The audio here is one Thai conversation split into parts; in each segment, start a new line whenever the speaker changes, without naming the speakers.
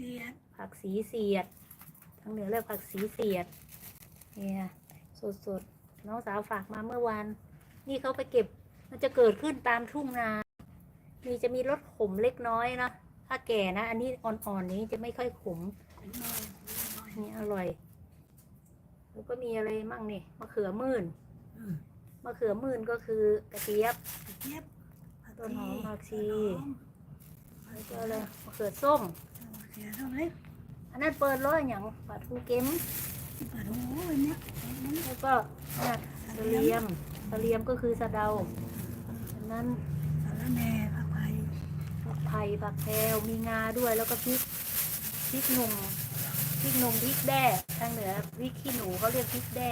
เสียด
ผักสีเสียด ทางเหนือเรียกผักสีเสียด เนี่ย สดๆน้องสาวฝากมาเมื่อวาน นี่เขาไปเก็บ มันจะเกิดขึ้นตามทุ่งนา มีจะมีรสขมเล็กน้อยนะ ถ้าแก่นะ อันนี้อ่อนๆนี้จะไม่ค่อยขม
เป็นน้อยน้อย
นี่อร่อย แล้วก็มีอะไรมั่งนี่ มะเขือมื่น
อืม
มะเขือมื่นก็คือกระเจี๊ยบ
กระเจี๊ยบผัก
ต้นหอมผักชี
ต้นหอม
แล้วก็อะไรมะเขือส้ม
เสียเท่าไหร่
อันนั้นเปิดร้อยอย่างปลาทูเก็ม
ที่ปลาทูอันเนี้ยอันนั้น
แล้วก็เนี่ยกระเลียมกระเลียมก็คือสะเดาอันนั้น
สารแหน่ผักไผ่
ผักไผ่ผักแพรวมีงาด้วยแล้วก็พริกพริกหนุ่มพริกหนุ่มพริกแด้ทางเหนือพริกขี้หนูเขาเรียกพริกแด้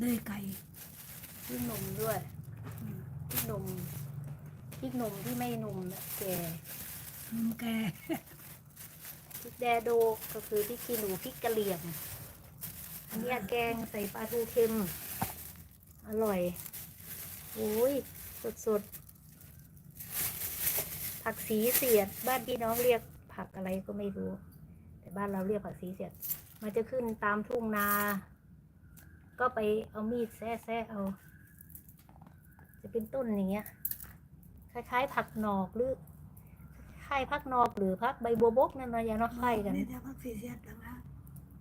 เดยไก่
พริกหนุ่มด้วย
อืม
พริกหนุ่มพริกหนุ่มที่ไม่หนุ่มน่ะแก่
นุ่มแก
พริก แดโดก็คือพริกขี้หนูพริกกะเหรี่ยงอันเนี้ยแกงใส่ปลาทูเค็ม อร่อยโอ้ยสดสดๆผักสีเสียด บ้านพี่น้องเรียกผักอะไรก็ไม่รู้ แต่บ้านเราเรียกผักสีเสียด มันจะขึ้นตามทุ่งนา ก็ไปเอามีดแซ่แซ่เอา จะเป็นต้นอย่างเงี้ย คล้ายๆ ผักหนอกหรือ คล้ายผักหนอกหรือผักใบบัวบกนั่นนะอย่างเน้อคล้ายกัน
นี่แต่ผักสีเสียดต่างหาก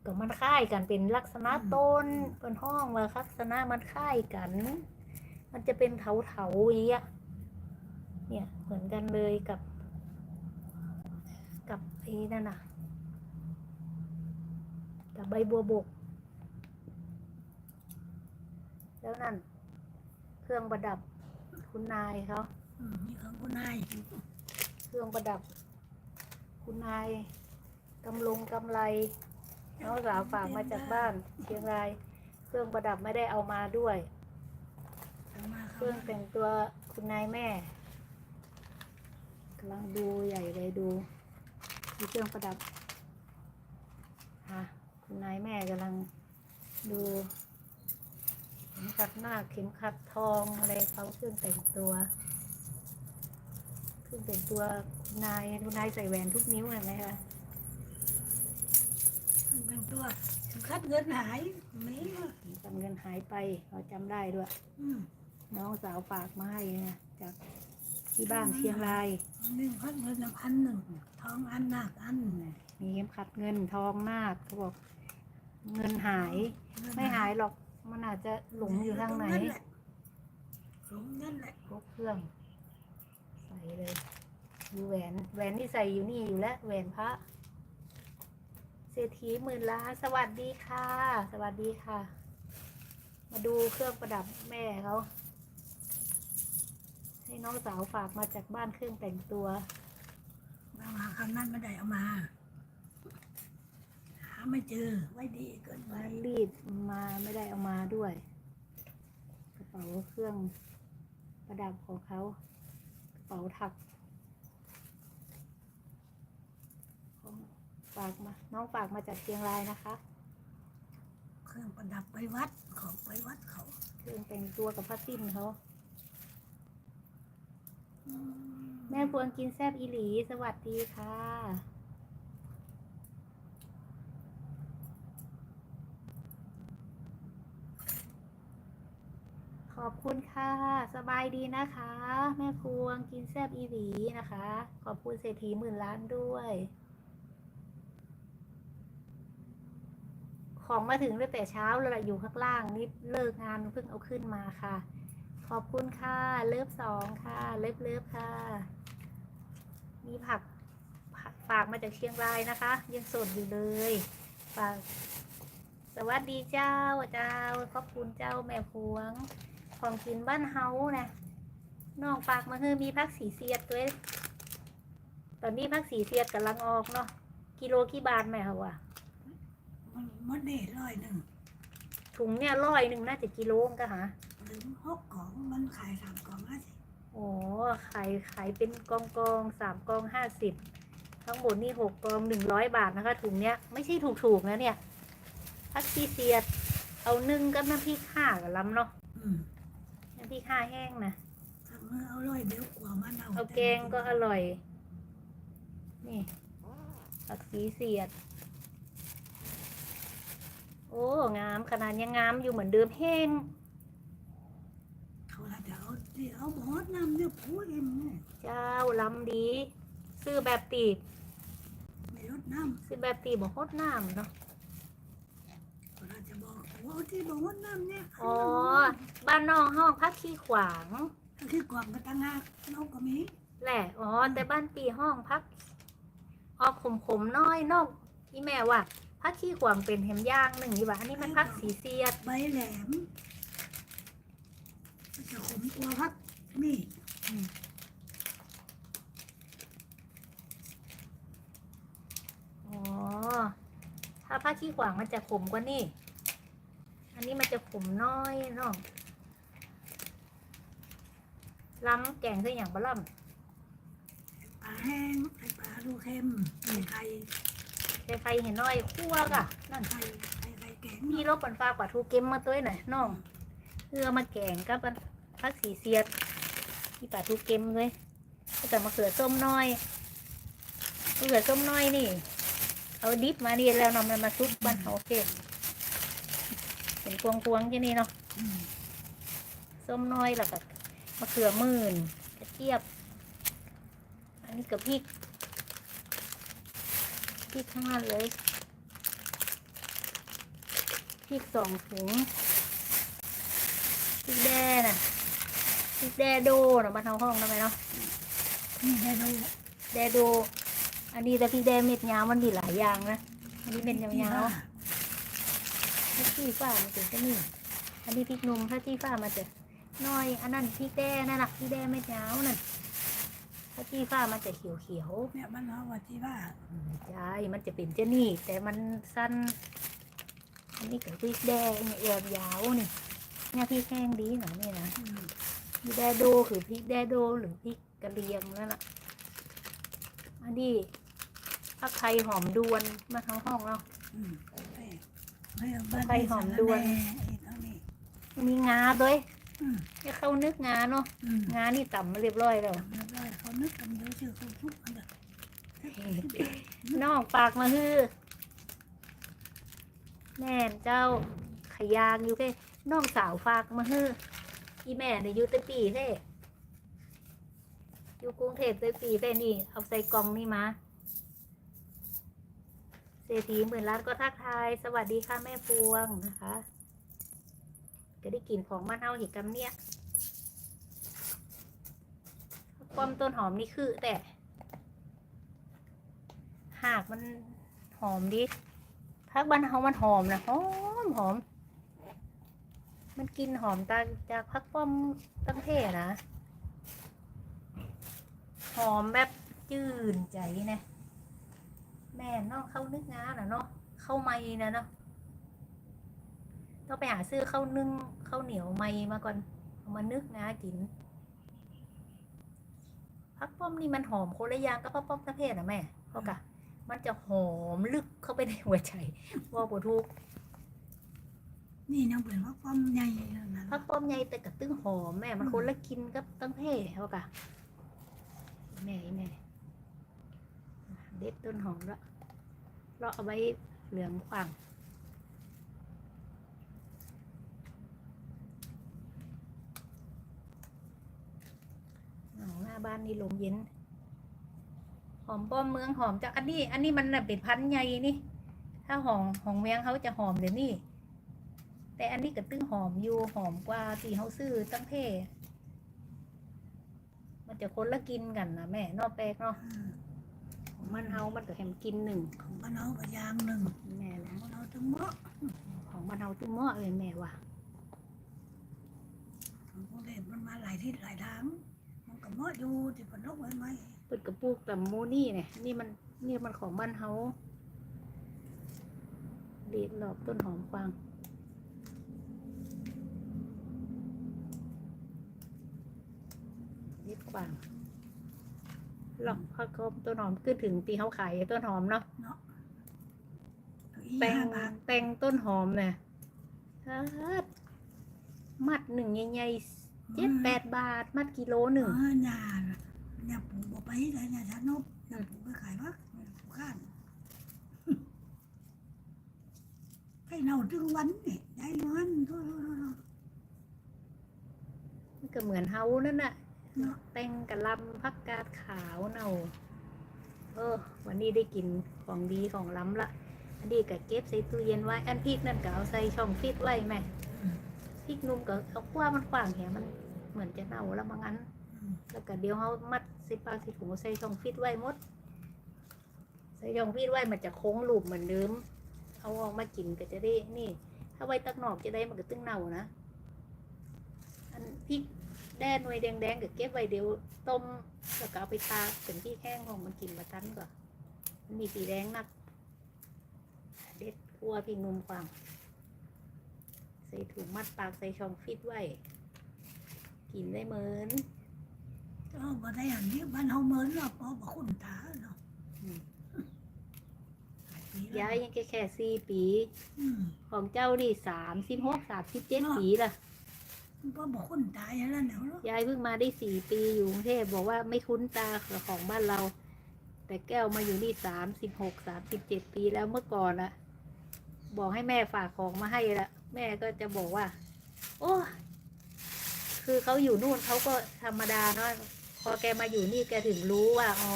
ก็มันคล้ายกันเป็นลักษณะต้นเป็นห้องว่าลักษณะมันคล้ายกัน มันจะเป็นเถาๆอย่างเงี้ยเนี่ยเหมือนกันเลยกับ กับไอ้นั่นน่ะกับใบบัวบก แล้วนั่น เครื่องประดับคุณนายเขา
อืมนี่ของคุณนาย
เค รื่องประดับ คุณนายกำลงกำไรน้องสาวฝากมาจากบ้าน เชียงราย เครื่องประดับไม่ได้เอามาด้วย
เค
รื่องแต่งตัวคุณนายแม่กำลังดูใหญ่เลยดูมีเครื่องประดับฮะคุณนายแม่กำลังดูเข็มขัดหน้าเข็มขัดทองอะไรเขาเครื่องแต่งตัว ครื่องแต่งตัวคุณนายคุณนายใส่แหวนทุกนิ้วเห็นไหมคะ
เป็นตัวถึงคัดเงินหายมีอะ
จำเงินหายไปเราจำได้ด้วย
อืม
น้องสาวฝากมาให้นะจากที่บ้านเชียงราย
หนึ่งคัดเงินอันหนึ่งทองอันหนักอัน
นะมีเข็มขัดเงินทองนาคเขาบอกเงินหาย ไม่หายหรอกมันอาจจะหลงอยู่ทางไหน
หลงนั่นแหละ
พกเครื่อง ใส่เลยดูแหวนแหวนที่ใส่อยู่นี่อยู่แล้วแหวนพระเศรษฐีหมื่นล้านสวัสดีค่ะ สวัสดีค่ะ มาดูเครื่องประดับแม่เขาให้น้องสาวฝากมาจากบ้านเครื่องแต่งตัว
เอามาครั้งนั้นไม่ได้เอามา หาไม่เจอไว้ดีเกินไป
มันรีบมาไม่ได้เอามาด้วย กระเป๋าเครื่องประดับของเขากระ เป๋าถักของฝากมา น้องฝากมาจากเชียงรายนะคะ
เครื่องประดับไปวัดของไปวัดเขา
เครื่องแต่งตัวกับผ้าสิ้นเขา
อืม
แม่พวงกินแซบอีหลี สวัสดีค่ะ ขอบคุณค่ะ สบายดีนะคะ แม่พวงกินแซบอีหลีนะคะ ขอบคุณเศรษฐีหมื่นล้านด้วย ของมาถึงตั้งแต่เช้าเลยล่ะอยู่ข้างล่างนี่เลิกงานเพิ่งเอาขึ้นมาค่ะ ขอบคุณค่ะ เลิฟสองค่ะ เลิฟเลิฟค่ะ มีผักฝากมาจากเชียงรายนะคะ ยังสดอยู่เลยฝากสวัสดีเจ้าเจ้าขอบคุณเจ้าแม่พวง ของกินบ้านเฮานะน้องฝากมาคือมีพักสีเสียดด้วย ตอนนี้พักสีเสียดกำลังออกเนาะกิโลกี่บาทแม่เขาอะ
มันมันนี่ร้อยหนึ่ง
ถุงเนี่ยร้อยหนึ่งน่าจะกิโลก็หา
ถึงหกของมันขายสามกล่องห้าสิบ
โอ้ขายขายเป็นกองกองสามกองห้าสิบทั้งหมดนี่หกกองหนึ่งร้อยบาทนะคะ ถุงเนี้ยไม่ใช่ถูกถูกๆนะเนี่ยพักซีเซียด เอานึ่งกับน้ำพริกข่ากับลำเนาะ
อืม
น้ำพริกข่าแห้งนะ
ทำมือเอาร้อยเดียวกว่ามันเอา
เอาแกงก็อร่อย นี่ผักสีเสียด โอ้งามขนาดยังงามอยู่เหมือนเดิมแห้ง
เขาละเดี๋ยวเดี๋ยวหมอน้ำเนี่ยผัวเอ็มเนี่ย
เจ้าลำดี ซื้อแบบตีบ
ไม่ลดน้
ซื้อแบบตีบบอกโคตรน้ำเนาะำ
เขาละ จะบอกผัวที่บอกว่าน้ำเนี่ย
อ๋อ บ้านนอกห้องพักขี้ขวาง
คือกวางกระตังงาน้องก็มี
แหละ อ๋อ แต่บ้านปีห้องพักออกขมขมๆน้อยนอกที่แม่ว่าพักขี้ขวางเป็นแฮมย่างหนึ่งดีกว่าอันนี้มันพักสีเสียด
ใบแหลมมันจะขมกว่าพักนี่
อ๋อ ถ้าผ้าขี้ขวางมันจะขมกว่านี่ อันนี้มันจะขมน้อยเนาะล้ำแกงใส่อย่างบะล่
ปลาแห้งไข่ปลาลูกเค็มไข่ไข่ำ
ใส่ไฟเห็นน้อยคั่วกะนั่น
ไข่ไข่ไข่แกง
มีรบปันฟ้ากว่าทูเกมมาตัวหน่อยน้องเพื่อมาแกงกับอันพักสีเสียดที่ป่าทูเกมเลยก็แต่มะเขือส้มน้อยมะเขือส้มน้อยนี่ เอาดิบมาดีแล้วเนาะมันมาซุปบ้านเขาโอเค เป็นพวงพวงๆที่นี่เนาะ
อืม
ส้มน้อยแล้วก็มะเขือหมื่นกระเทียบ อันนี้กับพริกพริกทั้งนั้นเลยพริกสองถุงพริกแด้น่ะพริกแดโดนะบ้านเฮาห้องทำไมเนาะ
นี่ได้ดู
แดโดอันนี้แต่พริกแดเม็ดยาวมันมีหลายอย่างนะอันนี้เป็นยาวๆ ถ้าที่ฟ้ามันถึงจะนี่อันนี้พริกหนุ่มถ้าที่ฟ้ามาจะน้อย อันนั้นพริกแด้นั่นน่ะพริกแด้ไม่ยาวนั่นถ้าที่ฟ้ามันจะเขียวเขียว
เนี่ยมันเอาว่าที่ว่า
ๆใช่มันจะเป็นเจนี่ แต่มันสั้น อันนี้กับพริกแด้เนี่ยยาวยาวๆนี่เนี่ยพริกแห้งดีหน่อยนี่นะ
อืม
พริกแดโดคือพริกแดโดหรือพริกกะเหรียงนั่นแหละอันนี้ผักไทยหอมดวนมาทั้งห้องเรา
อืม ให้ให้เอาบ้าน
ไข่หอมดวน
ไอ้เท่านี้
มีงาด้วย
อืม
ให้เข้านึกงาเนาะ
อืม
งานี่ต่ำมาเรียบร้อยแล้ว
จำไม่ได้เขานึกกันเยอะชื่อเขาทุกอันเด้อ
น้องปากมาฮือแม่นเจ้าขยางอยู่เพ่น้องสาวฝากมาฮืออีแม่เนี่ยอยู่แตะปีเพ่อยู่กรุงเทพแตะปีเพ่นี่ เอาใส่กล่องนี่มา เศรษฐีหมื่นล้านก็ทักทาย สวัสดีค่ะแม่พวงนะคะจะได้กลิ่นของมะนาวหิกำเนี่ยความต้นหอมนี่คือแต่ หากมันหอมดิพักบ้านเฮามันหอมนะหอมหอม มันกินหอมตาจากพักป้อมตั้งเท่นะ หอมแบบจื่นใจนะ แม่เนาะเข้านึกงานนะเนาะเข้าไม่นะเนาะต้องไปหาซื้อข้าวนึ่งข้าวเหนียวไม่มาก่อนเอามานึกงากินพักป้อมนี่มันหอมคนละอย่างกับพักป้อมทั้งเพศนะแม่เพราะกะมันจะหอมลึกเข้าไปในหัวใจว่าปวทุก
นี่ยังเป็นว่าความใหญ่นั่นนะ
พักป้อมใหญ่แต่กับตึ้งหอมแม่มันคนละกินกับตั้งเพ่เขากะแม่อีแม่เด็ดต้นหอมละ เราเอาไว้เหลืองขวางหน้าบ้านนี่ลมเย็น หอมป้อมเมืองหอมจากอันนี้ อันนี้มันเป็นพันธุ์ใหญ่นี่ ถ้าหอมหอมเมืองเขาจะหอมเดี๋ยวนี้แต่อันนี้ก็ตึ้งหอมอยู่หอมกว่าที่เขาซื้อตั้งเพ่มันจะคนละกินกันนะแม่นอกแปลกเนาะ ของมันเฮามันก็แฮมกินหนึ่ง
ของบ้านเราก็อยางหนึ่ง
แม่นะ
ของบ้านเราทั้งหมด
ของมันเฮาตึ้งหม้อเลยแม่ว่า
ของกรุงเทพมันมาหลายที่หลายทางมันก็เหมาะอยู่ที่ปนกไว้ไหม
เปิดกระปุกแต่โมนี่เนี่ยนี่มันนี่มันของบ้านเฮาเด็ดหลอบต้นหอมฟางเด็ดกวาง หรอกพักกมต้นหอมขึ้นถึงตีเขาขายต้นหอมเนาะเนาะ
แตง
แตงต้นหอมเนี่ยมัดหนึ่งใหญ่ๆเจ็ดแปดบาท มัดกิโลหนึ่ง
หนาหน่าปูบอกไปเลยน่าชานบหน่าปูก็ขายว่าปูข้านให้เราถึงวันนี่ได้วันโทษ
ก็เหมือนเฮานั่นแหละ
เนาะ
แป้งกะลำผักกาดขาวเนาเออ วันนี้ได้กินของดีของล้ำละอันนี้ก็เก็บใส่ตู้เย็นไว้ อันพริกนั่นก็เอาใส่ช่องฟิตไว้แม่พริกนุ่มก็เอาคว้ามันขวางแหมันเหมือนจะเน่าแล้วมั้งงั้น แล้วก็เดี๋ยวเขามัดใส่ปากใส่ถุงใส่ช่องฟิตไว้หมด ใส่ช่องฟิตไว้มันจะโค้งลูปเหมือนเดิม เอาออกมากินก็จะได้ นี่ ถ้าไว้ตักหนอกจะได้มันก็ตึ้งเน่านะ อันพริก แดงหน่วยแดงๆก็เก็บไว้เดี๋ยวต้มแล้วก็เอาไปตากเป็นพริกแห้งของมันกินมาตันก่อนมันมีสีแดงนัก เด็ดคั่วพริกนุ่มฟางใส่ถุงมัดปากใส่ช่องฟิตไว้ กินได้เหมือน
เออบ่ได้อันนี้บ้านเฮาเหมือนเนาะพอบ่คุ้นตาเนาะ
อืม
หลายปีแล้ว
ยายยังแค่แค่สี่ปี
อืม
ของเจ้าดิสามสิบหกสามสิบเจ็ด
เนาะ
ปีละ
มันก็บ่คุ้นตาย่างนั้นแล้วเนาะ
ยายเพิ่งมาได้สี่ปีอยู่กรุงเทพบอกว่าไม่คุ้นตาของบ้านเรา แต่แก้วมาอยู่นี่สามสิบหกสามสิบเจ็ดปีแล้วเมื่อก่อนอะบอกให้แม่ฝากของมาให้ละแม่ก็จะบอกว่า โอ้คือเขาอยู่นู่นเขาก็ธรรมดาเนาะพอแกมาอยู่นี่แกถึงรู้ว่า อ๋อ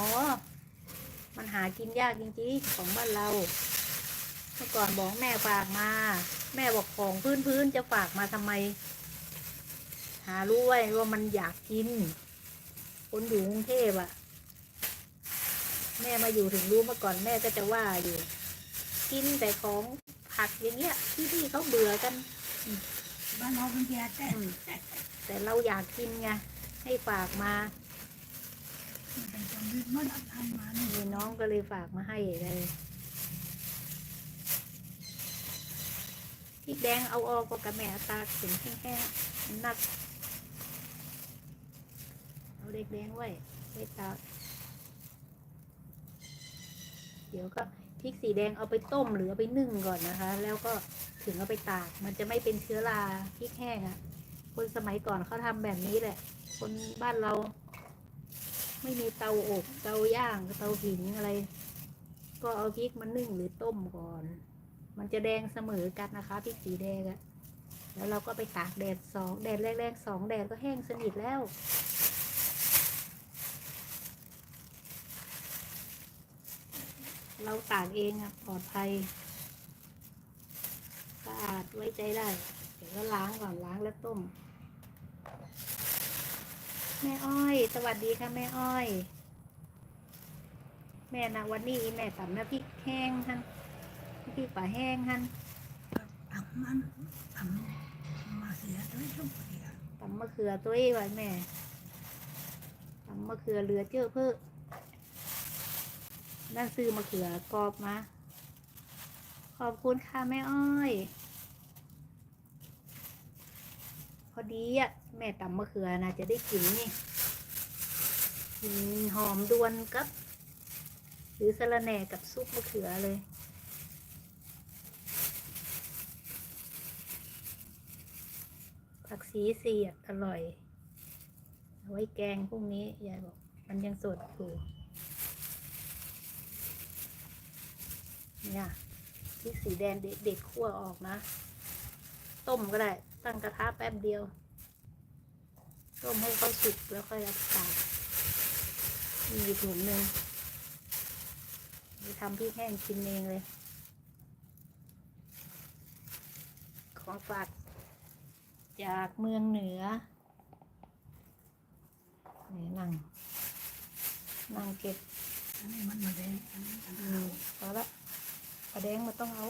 มันหากินยากจริงๆของบ้านเรา เมื่อก่อนบอกแม่ฝากมา แม่บอกของพื้นพื้นๆจะฝากมาทำไม หารู้ไว้ว่ามันอยากกิน คนอยู่กรุงเทพอะแม่มาอยู่ถึงรู้เมื่อก่อนแม่ก็จะว่าอยู่ กินแต่ของผักอย่างเงี้ยที่ที่เขาเบื่อกัน
บ้านเฮาเป็นแย่แต่
อืมแต่เราอยากกินไงให้ฝากมา
มันเป็นคนยึดมันอันทันมานี่
มีน้องก็เลยฝากมาให้เลยพริกแดงเอาออกก็กระแม่ตากถึงแห้งๆมันหนัก เอาเด็กแดงไว้ไว้ตากเดี๋ยวก็พริกสีแดงเอาไปต้มหรือเอาไปนึ่งก่อนนะคะ แล้วก็ถึงเอาไปตาก มันจะไม่เป็นเชื้อราพริกแห้งอะ่ะ คนสมัยก่อนเขาทำแบบนี้แหละ คนบ้านเรา ไม่มีเตาอบเตาย่างเตาผิงอะไร ก็เอาพริกมานึ่งหรือต้มก่อน มันจะแดงเสมอกันนะคะพริกสีแดงอะแล้วเราก็ไปตากแดดสองแดดแรกๆสองแดดก็แห้งสนิทแล้ว เราตากเองอะปลอดภัยสะอาดไว้ใจได้ เดี๋ยวก็ล้างก่อนล้างแล้วต้ม แม่อ้อย สวัสดีค่ะแม่อ้อย แม่นะวันนี้แม่ตำน้ำพริกแห้งท่านน้ำพริกป่าแห้งท่าน
ทำมันทำมาเสียด้วยทุกเสีย
ตำมะเขือตัวเองไว้แม่ตำมะเขือเหลือเจอเพิ่ม นั่นซื้อมะเขือกรอบมา ขอบคุณค่ะแม่อ้อย พอดีอะแม่ตำมะเขือนะจะได้กินนี่กินหอมดวนกับ หรือสะระแหน่กับซุปมะเขือเลยผักสีเสียดอร่อย เอาไว้แกงพรุ่งนี้ยายบอกมันยังสดอยู่ เนี่ยพริกสีแดงเด็ดๆคั่วออกนะ ต้มก็ได้ ตั้งกระทะแป๊บเดียว ต้มให้เขาสุกแล้วค่อยเอาไปตากมีอยู่ถุงหนึ่งไปทำพริกแห้งกินเองเลย ของฝากจากเมืองเหนือนี่นั่ง นั่งเก็บ
อันนี้มันมาแดงอันนี้มัน
อืมพอละ ปลาแดงมาต้องเอา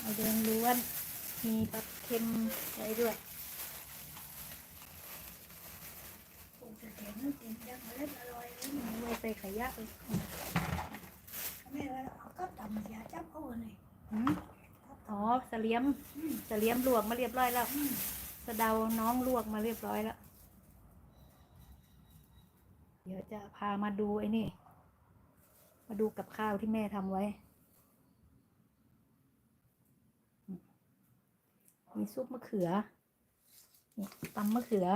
เอาแดงล้วน มีปลาเค็มอะไรด้วย
คงจะแข็งนั่นกินยังเล็ดอร่อยเลย
ไว้ใส่ขยะเลย
แม่ว่าเอาก็ตำเสียจับเอาเลย
อืมอ๋อเสลียมเสลียมลวกมาเรียบร้อยแล้วสะเดาน้องลวกมาเรียบร้อยแล้ว เดี๋ยวจะพามาดูไอ้นี่ มาดูกับข้าวที่แม่ทำไว้ มีซุปมะเขือนี่ตำมะเขือ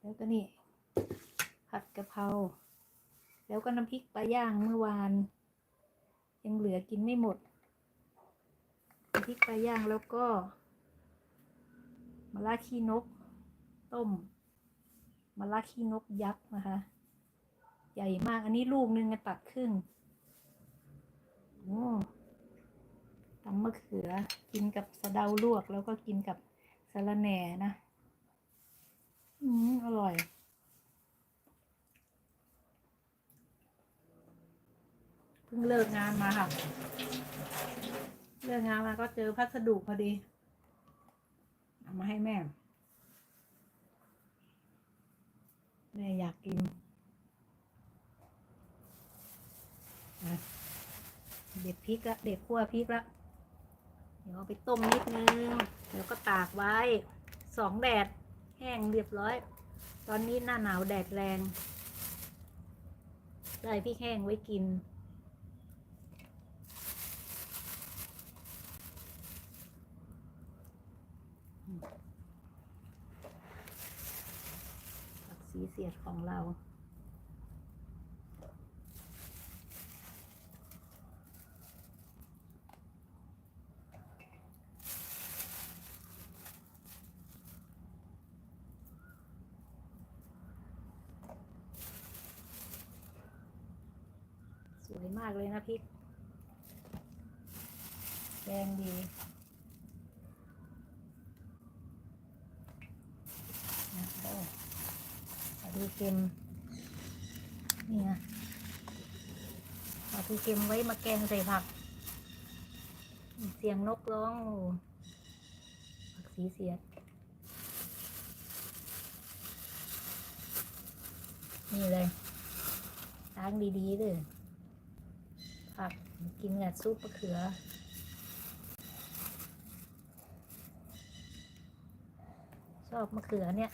แล้วก็นี่ผัดกะเพรา แล้วก็น้ำพริกปลาย่างเมื่อวาน ยังเหลือกินไม่หมดพริกปลาย่างแล้วก็มะระขี้นก ต้มมะระขี้นกยักษ์นะคะ ใหญ่มาก อันนี้ลูกนึงตัดครึ่งโอ้ตำมะเขือ กินกับสะเดาลวก แล้วก็กินกับสะระแหน่นะ อืมอร่อย เพิ่งเลิกงานมาค่ะ เลิกงานมาก็เจอพัสดุพอดี เอามาให้แม่ แม่อยากกินอะ เด็ดพริกละเด็ดขั่วพริกละเดี๋ยวไปต้มนิดนึงเดี๋ยวก็ตากไว้สองแดดแห้งเรียบร้อย ตอนนี้หน้าหนาวแดดแรง ได้พริกแห้งไว้กิน สีเสียดของเรา วยมากเลยนะพริกแดงดีนะโอ้ดูเค็มนี่นะปลาทูเค็มไว้มาแกงใส่ผัก เสียงนกร้องผักสีเสียด นี่เลยล้างดีๆเลย ผักกินกับซุปมะเขือ ชอบมะเขือเนี่ย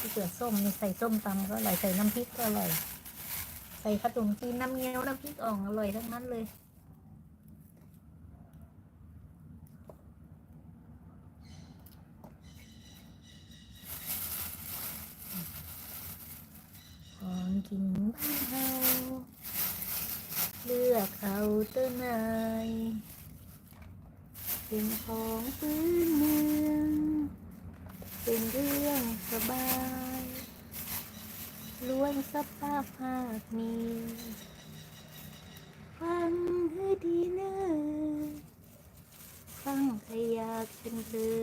มะเขือส้มนี่ใส่ส้มตำก็อร่อยใส่น้ำพริกก็อร่อย ใส่ขนมจีนน้ำเงี้ยวน้ำพริกอ่องอร่อยทั้งนั้นเลย ของกินบ้านเฮาเลือกเอาเต้นนายเป็นของพื้นเมือง เป็นเรื่องสบายล้ วนสภาพภาคมีฟังให้ดีเนอฟังใครอยากเป็นเธอ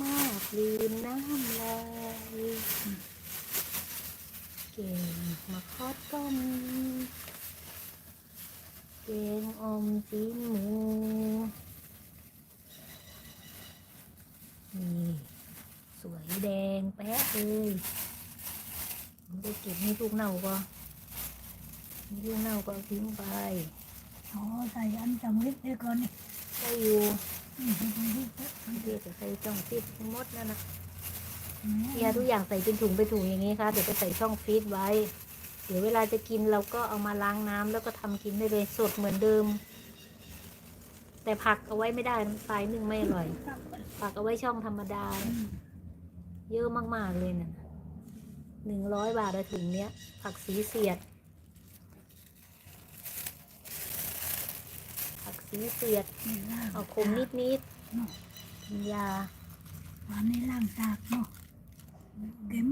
มากลืนน้ำลายเก่งมาคอดต้มเก่งอมจีนหมูนี่ สวยแดงแป๊ะเลย ได้เก็บนี่ลูกเน่าก็นี่ลูกเน่าก็เอาทิ้งไป
อ๋อใส่อันจำลิดเดี๋ยวก่อนนี่
ได้อยู่
อืมใส่ลิดเดี๋ยว
เรียกจะใส่ช่องฟิตทั้งหมดนั่นนะ
อืม
เนี่ยทุกอย่างใส่เป็นถุงเป็นถุงอย่างนี้ค่ะ เดี๋ยวไปใส่ช่องฟีดไว้ เดี๋ยวเวลาจะกินเราก็เอามาล้างน้ำแล้วก็ทำกินได้เลยสดเหมือนเดิม แต่ผักเอาไว้ไม่ได้ไฟหนึ่งไม่อร่อย ผักเอาไว้ช่องธรรมดา
อืม
เยอะมากๆเลยนะ หนึ่งร้อยบาทอะถุงเนี้ย ผักสีเสียด ผักสีเสียด
นี่ล่าง
เอาคมนิดนิด
เนาะ
ๆกินยา
หวานในล่างตากเนาะเก็ม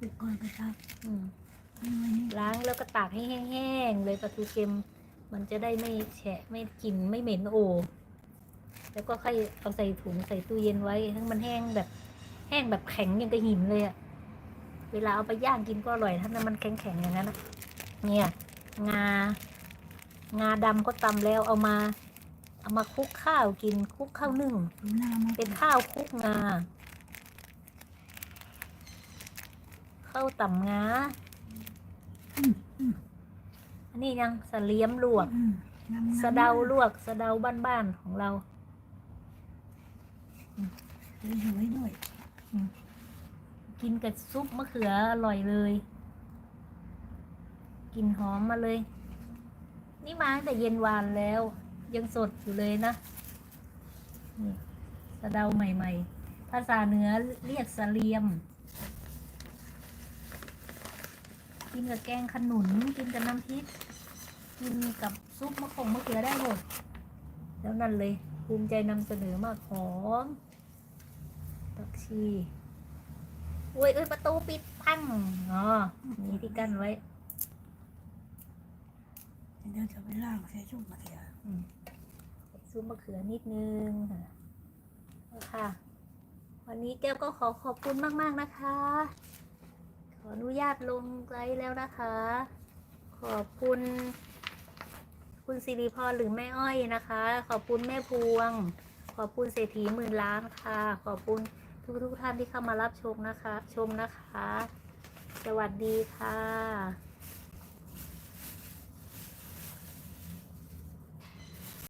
อุกก่อนกระชับ
อืม
นี่ไว้นี่
ล้างแล้วก็ตากให้แห้งๆเลยปลาทูเค็มมันจะได้ไม่แฉะไม่กลิ่นไม่เหม็นโอ แล้วก็ค่อยเอาใส่ถุงใส่ตู้เย็นไว้ให้มันแห้งแบบ แห้งแบบแข็งอย่างกับหินเลยอะเวลาเอาไปย่างกินก็อร่อยถ้ามันแข็งๆอย่างนั้นอะเนี่ย งา งาดำก็ตำแล้วเอามา เอามาคลุกข้าวกินคลุกข้าวนึ่ง
ดูหน้ามัน
เป็นข้าวคลุกงาข้าวต่ำงา
อืมอืม
อันนี้ยังสะเลียมลวก
อืมงามๆ
สะเดาลวก สะเดาบ้านๆของเรา
สวยด้วย
กินกับซุปมะเขืออร่อยเลยกลินหอมมาเลย นี่มาแต่เย็นวานแล้ว ยังสดอยู่เลยนะนี่สะเดาใหม่ๆ ภาษาเหนือเรียกสเลียม กินกับแกงขนุน กินกับน้ำพริก กินกับซุปมะขงมะเขือได้หมด แล้วนั่นเลย ภูมิใจนำเสนอมากหอม ผักชีอุ้ยเอ้ยประตูปิดพังอ๋อมีที่กั้นไว้
เดี๋ยวจะไปล่างใส่ชุ่มมาเถีย
อืมซุปมะเขือนิดนึงค่ะค่ะ วันนี้แก้วก็ขอขอบคุณมาก ๆ นะคะ ขออนุญาตลงไลฟ์แล้วนะคะ ขอบคุณ คุณสิริพรหรือแม่อ้อยนะคะ ขอบคุณแม่พวง ขอบคุณเศรษฐีหมื่นล้านค่ะ ขอบคุณ ทุกทุกท่านที่เข้ามารับชมนะคะ ชมนะคะ สวัสดีค่ะ